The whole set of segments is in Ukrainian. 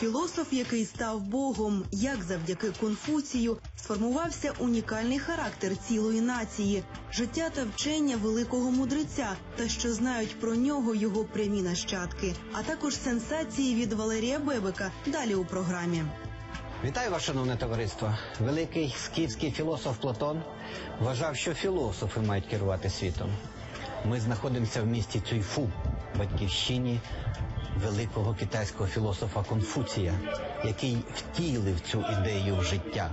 Філософ, який став богом, як завдяки Конфуцію сформувався унікальний характер цілої нації, життя та вчення великого мудреця, та що знають про нього його прямі нащадки, а також сенсації від Валерія Бебека. Далі у програмі. Вітаю вас, шановне товариство. Великий скіфський філософ Платон вважав, що філософи мають керувати світом. Ми знаходимося в місті Цюйфу, батьківщині великого китайського філософа Конфуція, який втілив цю ідею в життя.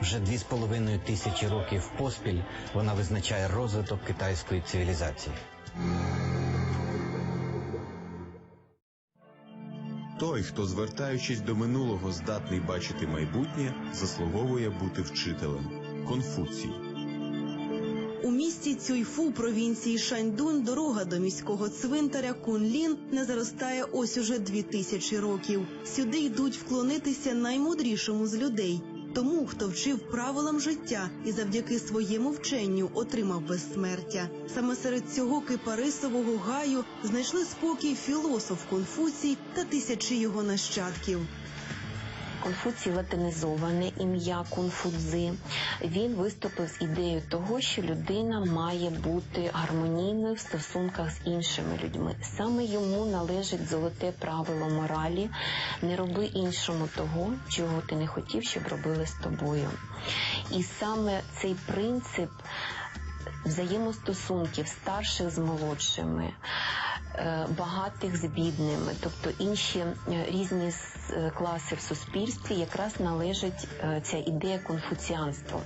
Вже дві з половиною тисячі років поспіль вона визначає розвиток китайської цивілізації. Той, хто, звертаючись до минулого, здатний бачити майбутнє, заслуговує бути вчителем. Конфуцій. У місті Цюйфу провінції Шаньдун дорога до міського цвинтаря Кунлін не заростає ось уже дві тисячі років. Сюди йдуть вклонитися наймудрішому з людей. Тому, хто вчив правилам життя і завдяки своєму вченню отримав безсмертя. Саме серед цього кипарисового гаю знайшли спокій філософ Конфуцій та тисячі його нащадків. Конфуцій латинізоване ім'я Кунфудзи. Він виступив з ідеєю того, що людина має бути гармонійною в стосунках з іншими людьми. Саме йому належить золоте правило моралі: не роби іншому того, чого ти не хотів, щоб робили з тобою. І саме цей принцип взаємостосунків старших з молодшими. Е, Багатих з бідними, тобто інші е, різні е, класи в суспільстві, якраз належить ця ідея конфуціанства.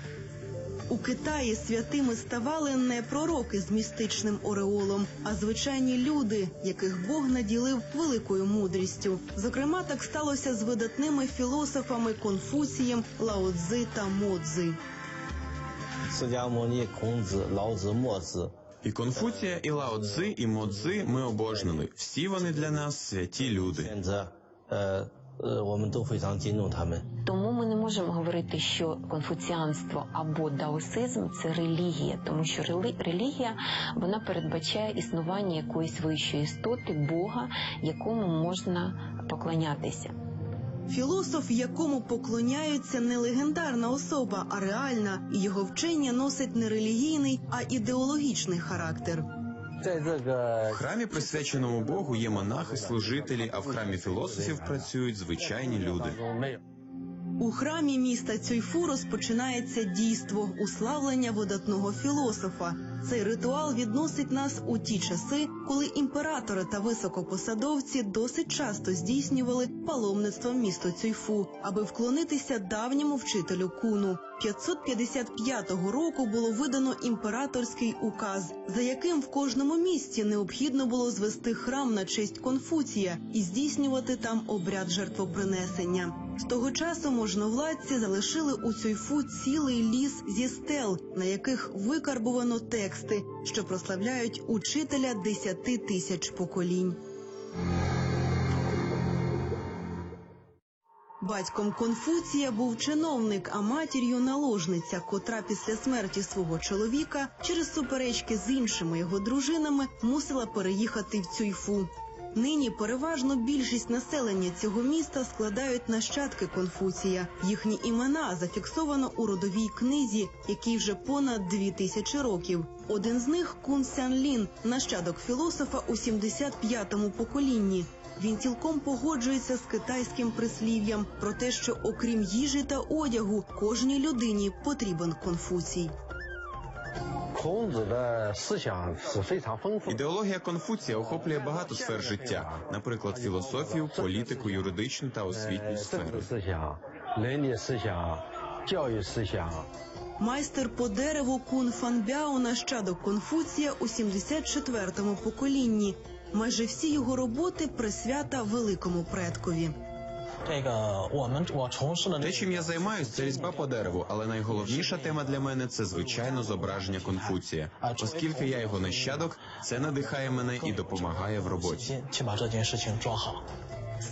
У Китаї святими ставали не пророки з містичним ореолом, а звичайні люди, яких Бог наділив великою мудрістю. Зокрема, так сталося з видатними філософами Конфуцієм, Лао Цзи та Мо і Конфуція, і Лао Цзи, і Мо Цзи ми обожнили. Всі вони для нас святі люди. Тому ми не можемо говорити, що конфуціанство або даосизм це релігія, тому що релігія вона передбачає існування якоїсь вищої істоти, Бога, якому можна поклонятися. Філософ, якому поклоняються не легендарна особа, а реальна, і його вчення носить не релігійний, а ідеологічний характер. В храмі присвяченому Богу є монахи, служителі, а в храмі філософів працюють звичайні люди. У храмі міста Цюйфу розпочинається дійство уславлення видатного філософа. Цей ритуал відносить нас у ті часи, коли імператори та високопосадовці досить часто здійснювали паломництво в місто Цюйфу, аби вклонитися давньому вчителю куну. 555 року було видано імператорський указ, за яким в кожному місті необхідно було звести храм на честь Конфуція і здійснювати там обряд жертвопринесення. З того часу можновладці залишили у Цюйфу цілий ліс зі стел, на яких викарбувано тексти, що прославляють учителя десяти тисяч поколінь. Батьком Конфуція був чиновник, а матір'ю наложниця, котра після смерті свого чоловіка через суперечки з іншими його дружинами мусила переїхати в Цюйфу. Нині переважно більшість населення цього міста складають нащадки Конфуція. Їхні імена зафіксовано у родовій книзі, якій вже понад дві тисячі років. Один з них Кун Сян Лін, нащадок філософа у 75-му поколінні. Він цілком погоджується з китайським прислів'ям про те, що окрім їжі та одягу, кожній людині потрібен Конфуцій. Ідеологія Конфуція охоплює багато сфер життя, наприклад, філософію, політику, юридичну та освітню сферу. Майстер по дереву Кун Фанбяо нащадок Конфуція у 74-му поколінні. Майже всі його роботи присвята великому предкові. Те, чим я займаюся, це різьба по дереву, але найголовніша тема для мене це звичайно зображення Конфуція. оскільки я його нащадок, це надихає мене і допомагає в роботі.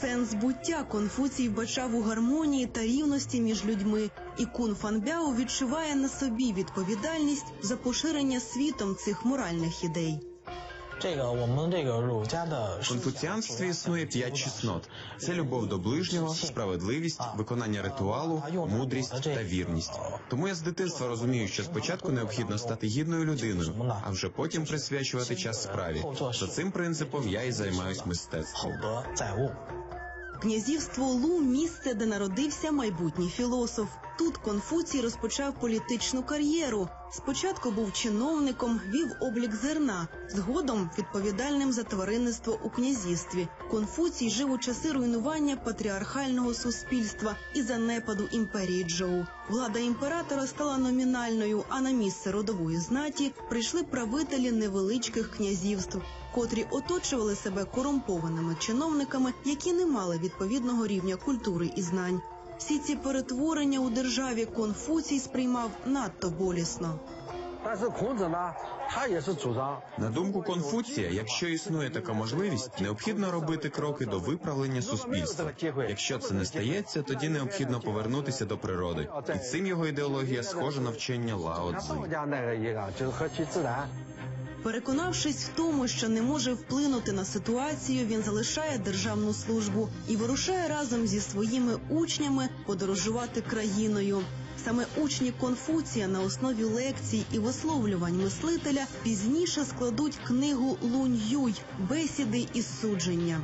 Сенс буття Конфуцій вбачав у гармонії та рівності між людьми, і кун Фанбяо відчуває на собі відповідальність за поширення світом цих моральних ідей. В конфуціанстві існує п'ять чеснот: це любов до ближнього, справедливість, виконання ритуалу, мудрість та вірність. Тому я з дитинства розумію, що спочатку необхідно стати гідною людиною, а вже потім присвячувати час справі. За цим принципом я і займаюсь мистецтвом. Князівство Лу місце, де народився майбутній філософ. Тут Конфуцій розпочав політичну кар'єру. Спочатку був чиновником, вів облік зерна, згодом відповідальним за тваринництво у князівстві. Конфуцій жив у часи руйнування патріархального суспільства і занепаду імперії Джоу. Влада імператора стала номінальною, а на місце родової знаті прийшли правителі невеличких князівств, котрі оточували себе корумпованими чиновниками, які не мали відповідного рівня культури і знань. Всі ці перетворення у державі Конфуцій сприймав надто болісно. На думку Конфуція, якщо існує така можливість, необхідно робити кроки до виправлення суспільства. Якщо це не стається, тоді необхідно повернутися до природи, і цим його ідеологія схожа на вчення Лао Цзи. Переконавшись в тому, що не може вплинути на ситуацію, він залишає державну службу і вирушає разом зі своїми учнями подорожувати країною. Саме учні Конфуція на основі лекцій і висловлювань мислителя пізніше складуть книгу Лунь Юй бесіди і судження.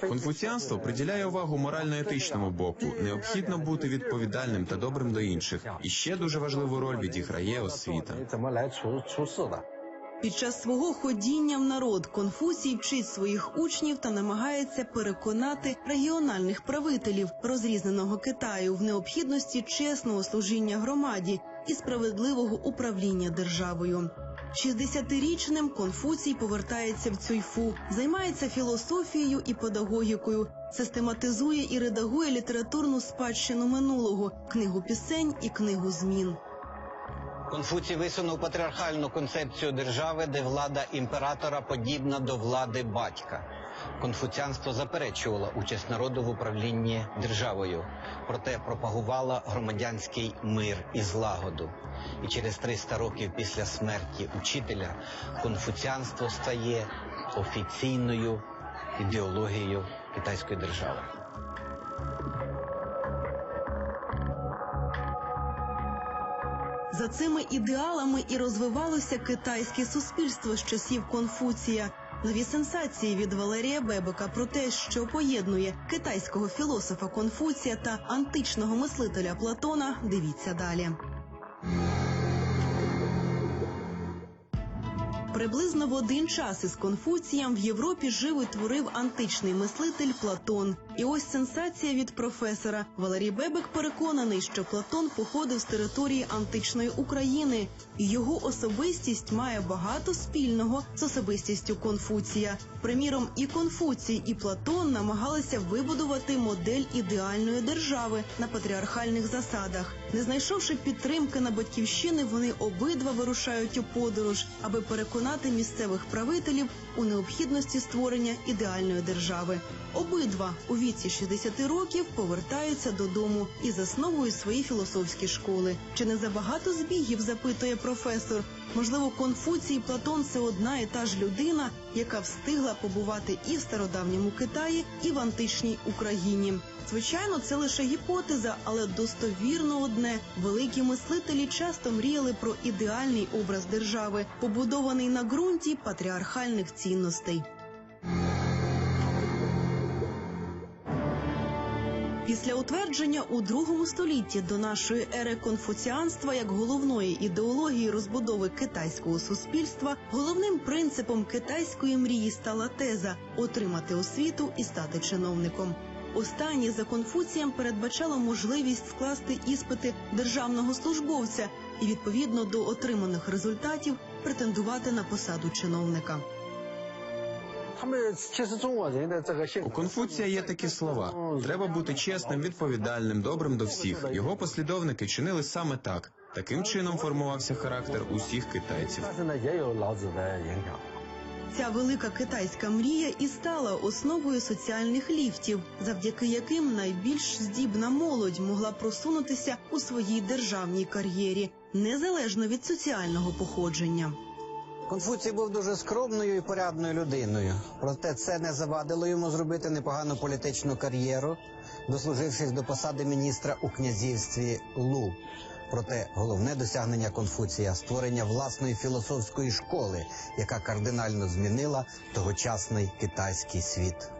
Конфуціанство приділяє увагу морально-етичному боку. Необхідно бути відповідальним та добрим до інших. І ще дуже важливу роль відіграє освіта. Під час свого ходіння в народ Конфусій вчить своїх учнів та намагається переконати регіональних правителів розрізненого Китаю в необхідності чесного служіння громаді і справедливого управління державою. 60-річним Конфуцій повертається в Цюйфу, займається філософією і педагогікою, систематизує і редагує літературну спадщину минулого, книгу пісень і книгу змін. Конфуцій висунув патріархальну концепцію держави, де влада імператора подібна до влади батька. Конфуціанство заперечувало участь народу в управлінні державою, проте пропагувало громадянський мир і злагоду. І через 300 років після смерті учителя конфуціанство стає офіційною ідеологією китайської держави. За цими ідеалами і розвивалося китайське суспільство з часів Конфуція. Нові сенсації від Валерія Бебека про те, що поєднує китайського філософа Конфуція та античного мислителя Платона. Дивіться далі. Приблизно в один час із Конфуцієм в Європі жив і творив античний мислитель Платон. І ось сенсація від професора. Валерій Бебек переконаний, що Платон походив з території античної України, і його особистість має багато спільного з особистістю Конфуція. Приміром, і Конфуцій, і Платон намагалися вибудувати модель ідеальної держави на патріархальних засадах. Не знайшовши підтримки на батьківщини, вони обидва вирушають у подорож, аби переконати місцевих правителів у необхідності створення ідеальної держави. Обидва у віці 60 років повертаються додому і засновують свої філософські школи. Чи не забагато збігів? запитує професор. Можливо, Конфуцій і Платон це одна і та ж людина, яка встигла побувати і в стародавньому Китаї, і в античній Україні. Звичайно, це лише гіпотеза, але достовірно одне: великі мислителі часто мріяли про ідеальний образ держави, побудований на ґрунті патріархальних цінностей. Після утвердження у другому столітті до нашої ери конфуціанства як головної ідеології розбудови китайського суспільства, головним принципом китайської мрії стала теза отримати освіту і стати чиновником. Останнє за Конфуцієм передбачало можливість скласти іспити державного службовця і відповідно до отриманих результатів претендувати на посаду чиновника. У Конфуція є такі слова: треба бути чесним, відповідальним, добрим до всіх. Його послідовники чинили саме так. Таким чином формувався характер усіх китайців. Ця велика китайська мрія і стала основою соціальних ліфтів, завдяки яким найбільш здібна молодь могла просунутися у своїй державній кар'єрі незалежно від соціального походження. Конфуцій був дуже скромною і порядною людиною. Проте це не завадило йому зробити непогану політичну кар'єру, дослужившись до посади міністра у князівстві Лу. Проте головне досягнення Конфуція створення власної філософської школи, яка кардинально змінила тогочасний китайський світ.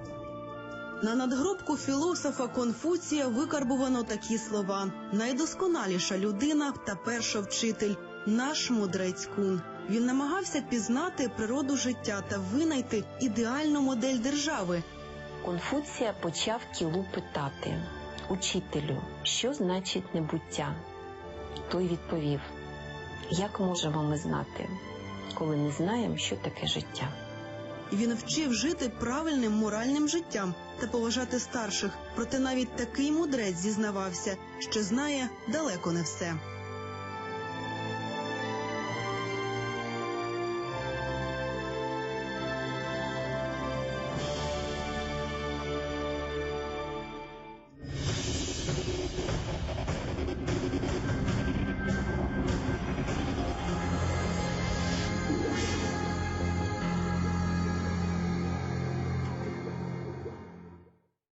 На надгробку філософа Конфуція викарбувано такі слова: найдосконаліша людина та першовчитель, наш мудрець кун. Він намагався пізнати природу життя та винайти ідеальну модель держави. Конфуція почав кілу питати учителю, що значить небуття? Той відповів: Як можемо ми знати, коли не знаємо, що таке життя? Він вчив жити правильним моральним життям та поважати старших. Проте навіть такий мудрець зізнавався, що знає далеко не все.